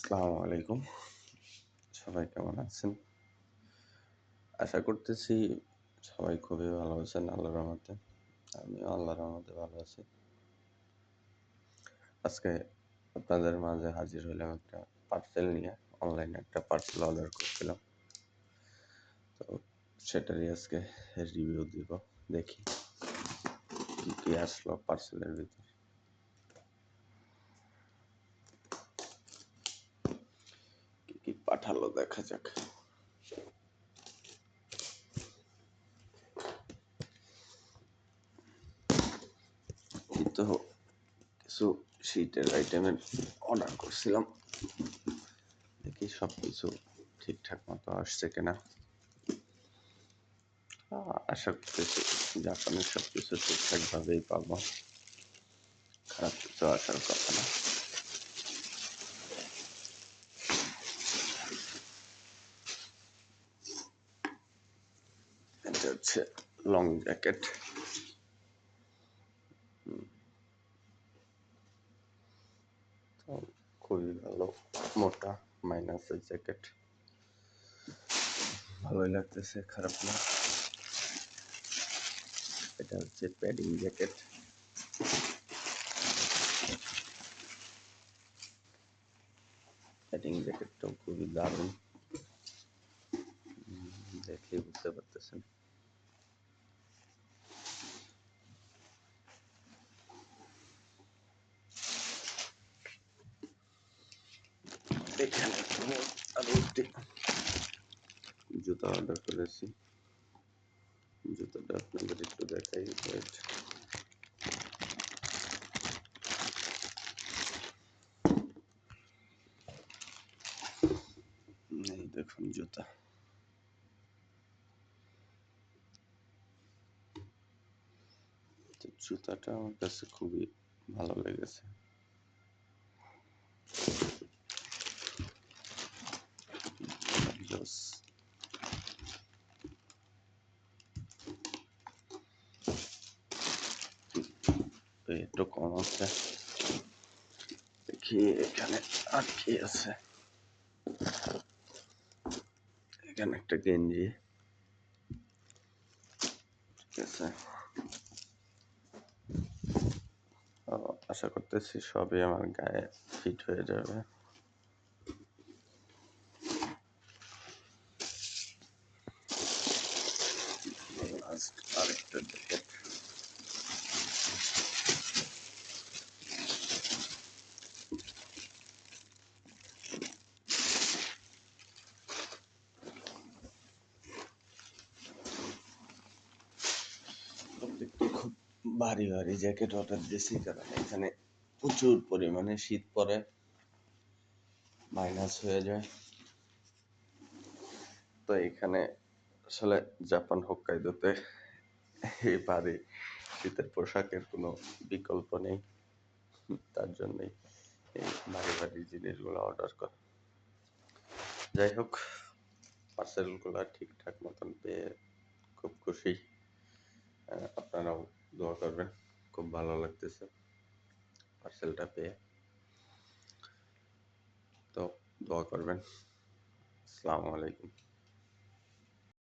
আসসালামু আলাইকুম। সবাই কেমন আছেন? আশা করতেছি সবাই খুবই ভালো আছেন আল্লাহর রহমতে। আমিও আল্লাহর রহমতে ভালো আছি। আজকে আপনাদের মাঝে হাজির হইলাম একটা পার্সেল নিয়ে। অনলাইনে একটা পার্সেল অর্ডার করছিলাম। তো সেটারই আজকে রিভিউ দিব। দেখি কি আসলো পার্সেলের ভিতর কি কি পাঠালো দেখা যাক। তো কিছু শীতের আইটেমের অর্ডার করছিলাম। দেখি সব কিছু ঠিকঠাক মতো আসছে কিনা। আশা করতেছি জাপানের সব কিছু ঠিকঠাকভাবেই পাবো। খারাপ কিছু আসার কথা না। এটা হচ্ছে লং জ্যাকেট খুবই ভালো মোটা মাইনাসের জ্যাকেট ভালোই লাগতেছে খারাপ না এটা হচ্ছে প্যাডিং জ্যাকেট প্যাডিং জ্যাকেটটাও খুবই দারুণ দেখলেই বুঝতে পারতেছেন এখানে একটি জুতা অর্ডার করেছি। জুতাটা আপনাদের একটু দেখাই। এই দেখুন জুতা। জুতাটা আমার কাছে খুবই ভালো লেগেছে। তো একটু কম আছে দেখি এখানে আর কি আছে এখানে একটা গেঞ্জি ঠিক আছে আশা করতেছি সবই আমার গায়ে ফিট হয়ে যাবে লাস্ট আরেকটা জ্যাকেট প্রত্যেকটি খুব ভারী ভারী জ্যাকেট অর্ডার দিয়েছি কারণ এখানে প্রচুর পরিমাণে শীত পড়ে মাইনাস হয়ে যায়। তো এখানে আসলে জাপান হোক্কাইদোতে এই ভারী শীতের পোশাকের কোনো বিকল্প নেই। তার জন্যই এই ভারী ভারী জিনিসগুলো অর্ডার করা। যাই হোক পার্সেলগুলো ঠিকঠাক মতন পেয়ে খুব খুশি। আপনারাও দোয়া করবেন খুব ভালো লাগতেছে পার্সেলটা পেয়ে তো দোয়া করবেন আসসালামু আলাইকুম